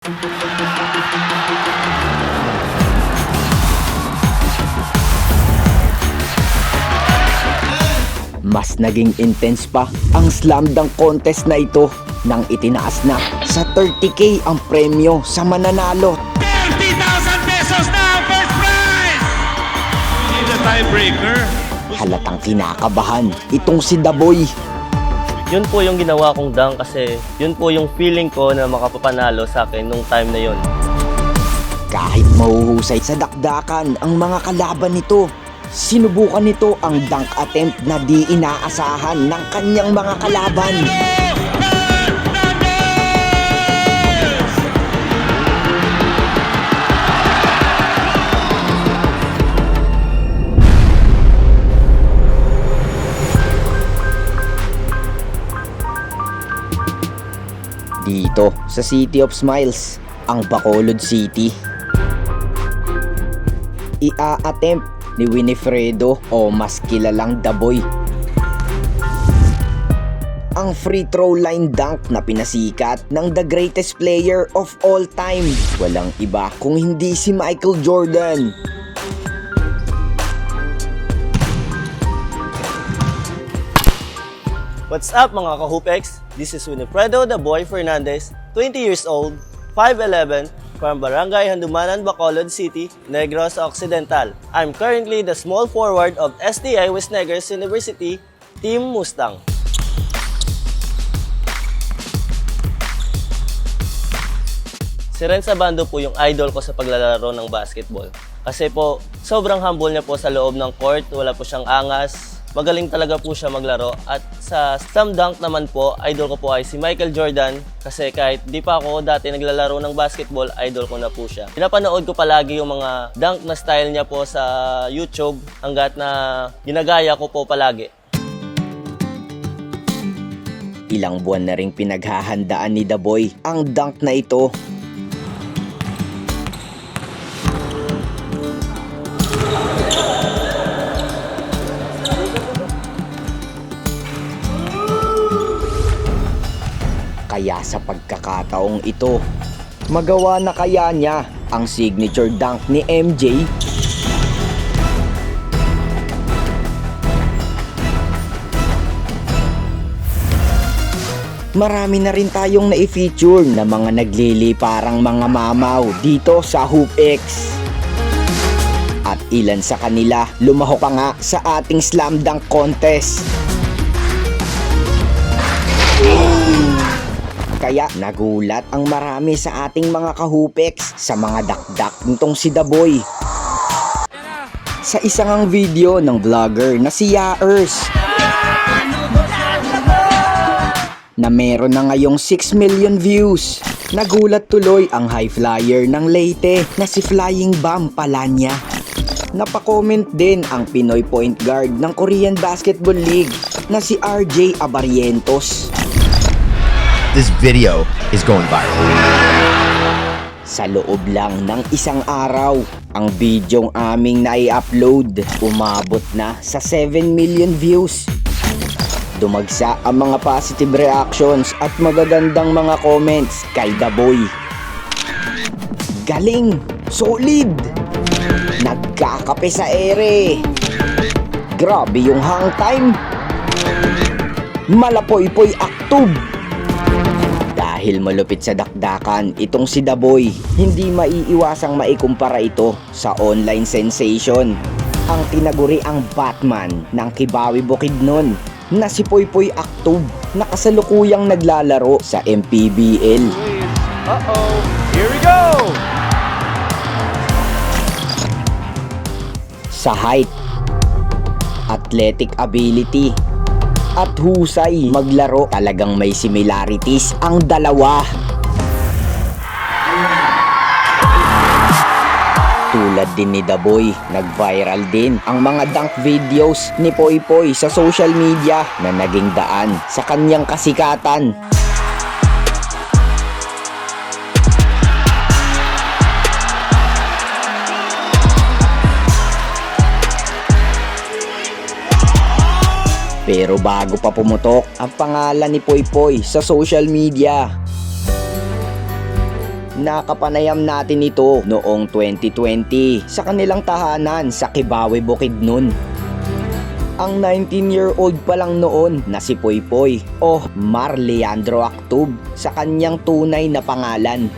Mas naging intense pa ang slam dunk contest na ito nang itinaas na sa 30k ang premyo sa mananalo 30,000 pesos na ang first prize! We need a tiebreaker. Halatang kinakabahan itong si Daboy. Yun po yung ginawa kong dunk kasi yun po yung feeling ko na makapapanalo sa akin nung time na yun. Kahit mahuhusay sa dakdakan ang mga kalaban nito, sinubukan nito ang dunk attempt na di inaasahan ng kanyang mga kalaban. Dito sa City of Smiles, ang Bacolod City. Ia-attempt ni Winifredo o mas kilalang Daboy. Ang free throw line dunk na pinasikat ng the greatest player of all time. Walang iba kung hindi si Michael Jordan. What's up mga ka-Hoopex? This is Winifredo the Boy Fernandez, 20 years old, 5'11", from Barangay Handumanan, Bacolod City, Negros Occidental. I'm currently the small forward of STI West Negros University, Team Mustang. Si Renza Bando po yung idol ko sa paglalaro ng basketball. Kasi po, sobrang humble niya po sa loob ng court, wala po siyang angas, magaling talaga po siya maglaro. At sa slam dunk naman po, idol ko po ay si Michael Jordan kasi kahit di pa ako dati naglalaro ng basketball, idol ko na po siya. Pinapanood ko palagi yung mga dunk na style niya po sa YouTube hanggat na ginagaya ko po palagi. Ilang buwan na ring pinaghahandaan ni Daboy ang dunk na ito sa pagkakataong ito, magawa na kaya niya ang signature dunk ni MJ? Marami na rin tayong na-feature na mga nagliliparang mga mamaw dito sa HoopX. At ilan sa kanila lumahok pa nga sa ating slam dunk contest. Kaya nagulat ang marami sa ating mga kahupex sa mga dakdak nitong si Daboy. Sa isang ang video ng vlogger na si Yaers na meron na ngayong 6 million views. Nagulat tuloy ang high flyer ng Leyte na si Flying Bam Palanya. Napakomment din ang Pinoy point guard ng Korean Basketball League na si RJ Abarientos. This video is going viral. Sa loob lang ng isang araw, ang bidyong aming nai-upload umabot na sa 7 million views. Dumagsa ang mga positive reactions at magagandang mga comments kay The Boy. Galing! Solid! Nagkakape sa ere! Grabe yung hang time! Malapoy-poy aktub! Dahil malupit sa dakdakan, itong si Daboy, hindi maiiwasang maikumpara ito sa online sensation. Ang tinaguri ang Batman ng Kibawi Bukidnon na si Poypoy Aktub na kasalukuyang naglalaro sa MPBL. Uh-oh. Here we go! Sa height, athletic ability, at husay maglaro talagang may similarities ang dalawa. Tulad din ni Daboy, nag-viral din ang mga dunk videos ni Poy Poy sa social media na naging daan sa kanyang kasikatan. Pero bago pa pumutok ang pangalan ni Poy Poy sa social media, nakapanayam natin ito noong 2020 sa kanilang tahanan sa Kibawe, Bukidnon. Ang 19-year-old pa lang noon na si Poy Poy o Mar Leandro Actub sa kanyang tunay na pangalan.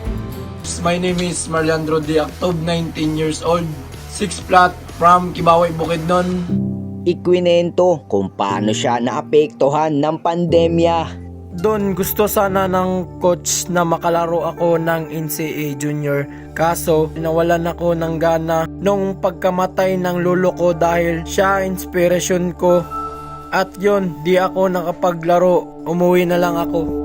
My name is Marleandro D. Actob, 19 years old, 6 flat from Kibawe, Bukidnon. Ikwinento kung paano siya naapektuhan ng pandemya Doon gusto sana ng coach na makalaro ako ng NCAA Junior. Kaso, nawalan ako ng gana nung pagkamatay ng lolo ko dahil siya inspiration ko. At yun, di ako nakapaglaro. Umuwi na lang ako.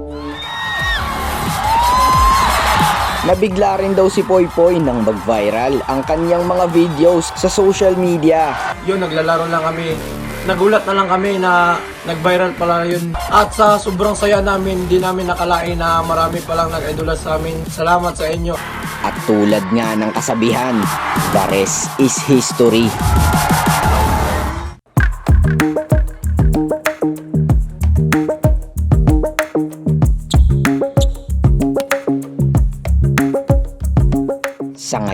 Nabigla rin daw si Poy Poy nang mag-viral ang kanyang mga videos sa social media. Yun, naglalaro lang kami. Nagulat na lang kami na nag-viral pala yun. At sa sobrang saya namin, di namin nakalain na marami palang nag-idula sa amin. Salamat sa inyo. At tulad nga ng kasabihan, the rest is history.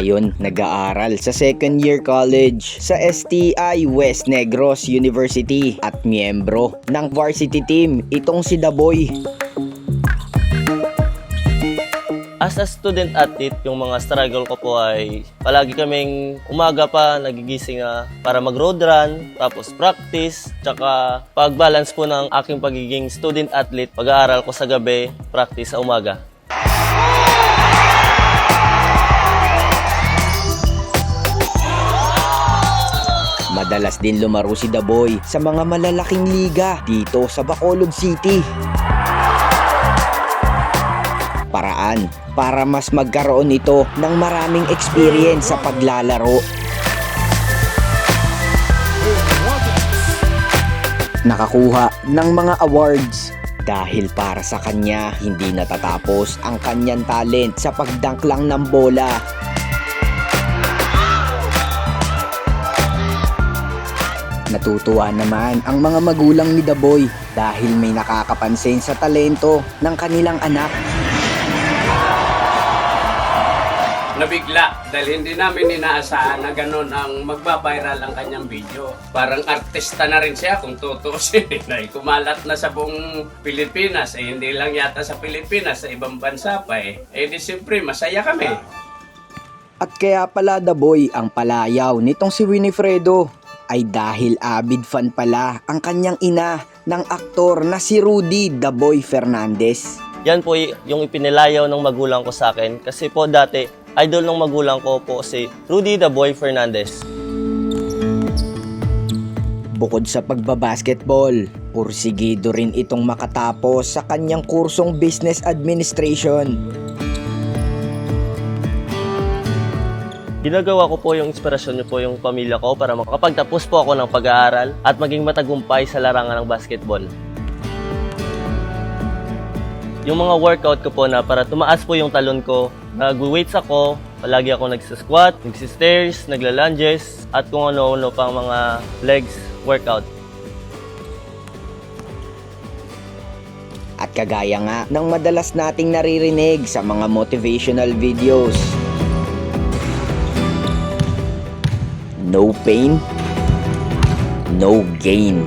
Ngayon, nag-aaral sa second year college sa STI West Negros University at miyembro ng varsity team itong si Daboy. As a student athlete, yung mga struggle ko po ay palagi kaming umaga pa nagigising na para mag-road run, tapos practice, tsaka pag-balance po ng aking pagiging student athlete, pag-aaral ko sa gabi, practice sa umaga. Madalas din lumaro si Daboy sa mga malalaking liga dito sa Bacolod City. Paraan para mas magkaroon ito ng maraming experience sa paglalaro. Nakakuha ng mga awards dahil para sa kanya hindi natatapos ang kanyang talent sa pagdunk lang ng bola Natutuwa naman ang mga magulang ni The Boy dahil may nakakapansin sa talento ng kanilang anak. nabigla dahil hindi namin inaasahan na ganun ang magbabiral ang kanyang video. Parang artista na rin siya kung tutusin. Kumalat na sa buong Pilipinas. Eh, hindi lang yata sa Pilipinas, sa ibang bansa pa eh. Eh di siyempre, masaya kami. At kaya pala The Boy ang palayaw nitong si Winifredo ay dahil avid fan pala ang kanyang ina ng aktor na si Rudy The Boy Fernandez. Yan po yung ipinilayaw ng magulang ko sa akin. Kasi po dati, idol ng magulang ko po si Rudy the Boy Fernandez. Bukod sa pagbabasketball, pursigido rin itong makatapos sa kanyang kursong Business Administration. Ginagawa ko po yung inspirasyon niyo po yung pamilya ko para makapagtapos po ako ng pag-aaral at maging matagumpay sa larangan ng basketball. Yung mga workout ko po na para tumaas po yung talon ko, nag-weights ako, palagi ako nagsisquat, nagsistairs, nagla-lunges, at kung ano-ano pang mga legs workout. At kagaya nga ng madalas nating naririnig sa mga motivational videos. No pain, no gain.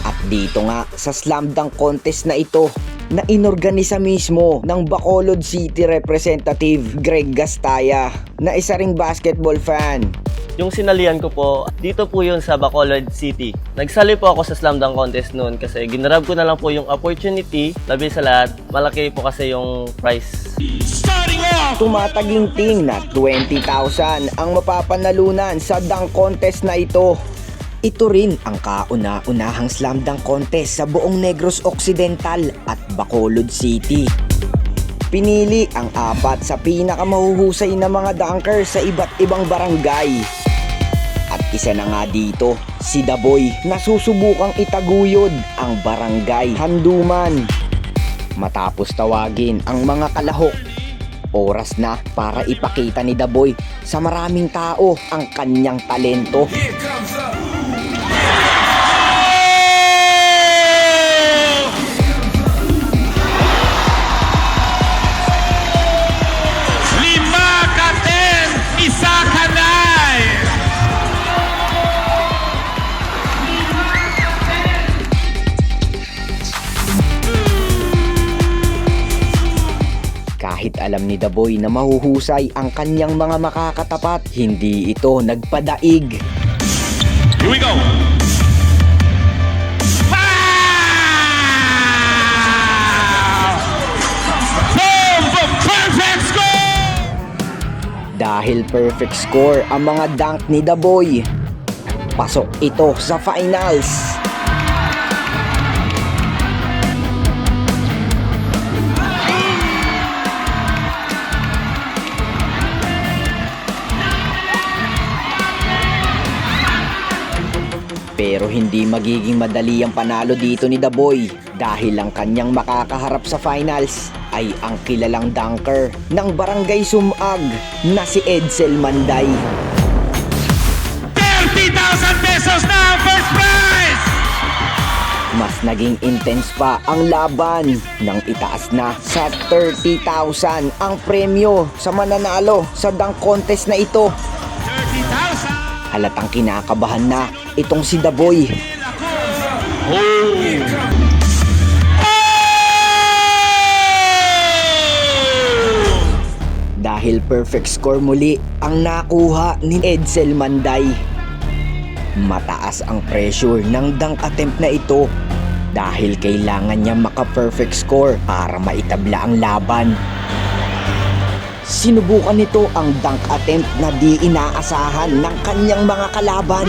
At dito nga sa slam dunk contest na ito na inorganisa mismo ng Bacolod City Representative Greg Gastaya na isa ring basketball fan. Yung sinalihan ko po, dito po yun sa Bacolod City. Nagsali po ako sa slam dunk contest noon kasi ginrab ko na lang po yung opportunity. Labi sa lahat, malaki po kasi yung off, Tumataginting na 20,000 ang mapapanalunan sa dunk contest na ito. Ito rin ang kauna-unahang slam dunk contest sa buong Negros Occidental at Bacolod City. Pinili ang apat sa pinakamahuhusay na mga dunker sa iba't ibang barangay. At isa na nga dito, si Daboy na susubukang itaguyod ang barangay Handuman. Matapos tawagin ang mga kalahok Oras na para ipakita ni The Boy sa maraming tao ang kanyang talento. Lima alam ni The Boy na mahuhusay ang kanyang mga makakatapat, hindi ito nagpadaig. Here we go. Wow! Boom! Boom! Perfect score! Dahil perfect score ang mga dunk ni The Boy. Pasok ito sa finals. Pero hindi magiging madali ang panalo dito ni The Boy dahil ang kanyang makakaharap sa finals ay ang kilalang dunker ng Barangay Sumag na si Edsel Manday. 30,000 pesos na ang first prize! Mas naging intense pa ang laban nang itaas na sa 30,000 ang premyo sa mananalo sa dunk contest na ito. 30,000! Halatang kinakabahan na itong si The Boy. Dahil perfect score muli ang nakuha ni Edsel Manday. Mataas ang pressure ng dunk attempt na ito dahil kailangan niya maka-perfect score para maitabla ang laban. Sinubukan nito ang dunk attempt na di inaasahan ng kanyang mga kalaban.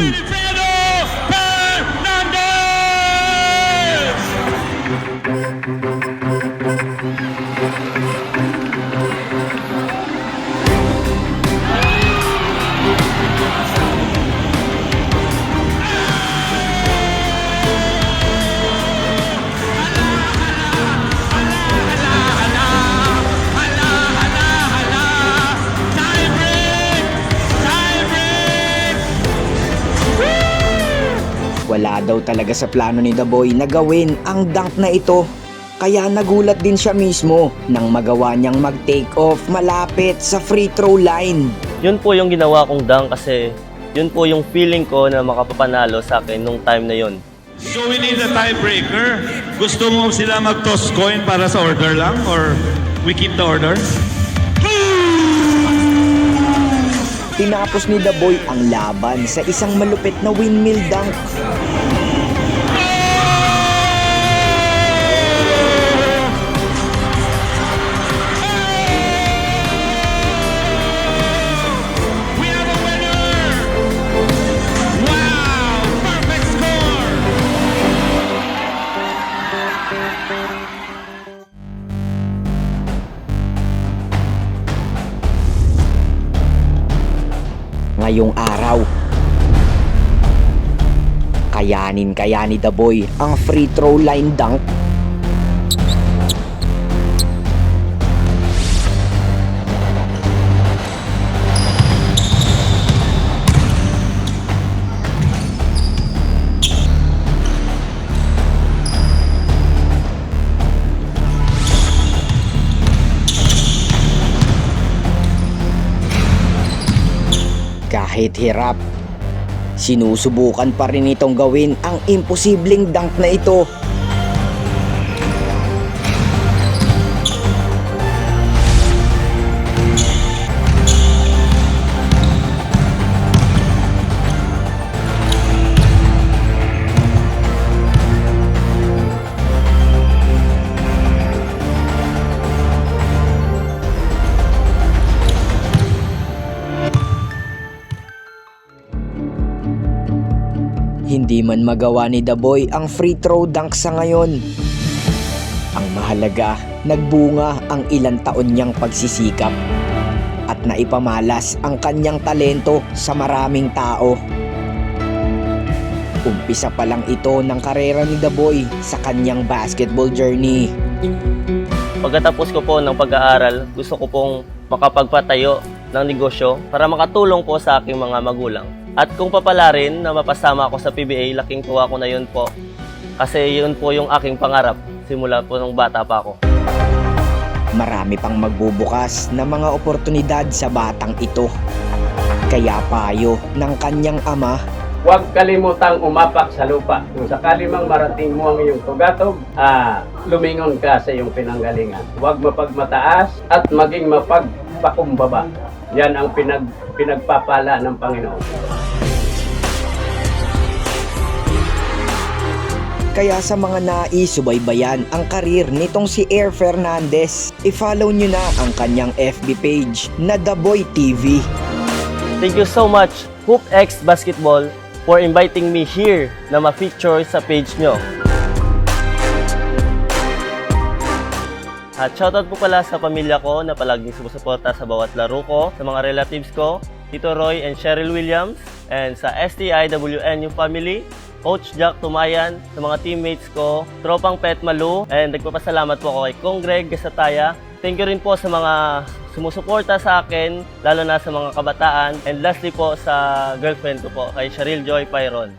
Talaga sa plano ni The Boy na gawin ang dunk na ito. Kaya nagulat din siya mismo nang magawa niyang mag-take off malapit sa free throw line. Yun po yung ginawa kong dunk kasi yun po yung feeling ko na makapapanalo sa akin nung time na yun. So we need a tiebreaker. Gusto mo sila mag-toss coin para sa order lang or we keep the order? Tinapos ni The Boy ang laban sa isang malupit na windmill dunk. Kayanin kaya ni The Boy ang free throw line dunk. Kahit hirap, sinusubukan pa rin itong gawin ang imposibleng dunk na ito. Hindi man magawa ni The Boy ang free throw dunk sa ngayon. Ang mahalaga, nagbunga ang ilang taon niyang pagsisikap at naipamalas ang kanyang talento sa maraming tao. Umpisa pa lang ito ng karera ni The Boy sa kanyang basketball journey. Pagkatapos ko po ng pag-aaral, gusto ko pong makapagpatayo ng negosyo para makatulong po sa aking mga magulang. At kung papalarin na mapasama ako sa PBA, laking tuwa ko na yun po. Kasi yun po yung aking pangarap simula po nung bata pa ako. Marami pang magbubukas na mga oportunidad sa batang ito. Kaya payo ng kanyang ama Huwag kalimutang umapak sa lupa. Kung sakali mang marating mo ang iyong tugatog, ah, lumingon ka sa iyong pinanggalingan. Huwag mapagmataas at maging mapagpakumbaba. Yan ang pinag, pinagpapala ng Panginoon. Kaya sa mga naisubaybayan ang karir nitong si Air Fernandez, i-follow nyo na ang kanyang FB page na The Boy TV. Thank you so much, Hoop X Basketball, for inviting me here na ma-feature sa page nyo. At shoutout po pala sa pamilya ko na palaging sumusuporta sa bawat laro ko, sa mga relatives ko, Tito Roy and Cheryl Williams, and sa STIWNU family, Coach Jack Tumayan, sa mga teammates ko, Tropang Pet Malu, and nagpapasalamat po ako kay Kong Greg Gasataya. Thank you rin po sa mga sumusuporta sa akin, lalo na sa mga kabataan, and lastly po sa girlfriend ko po, kay Cheryl Joy Pyron.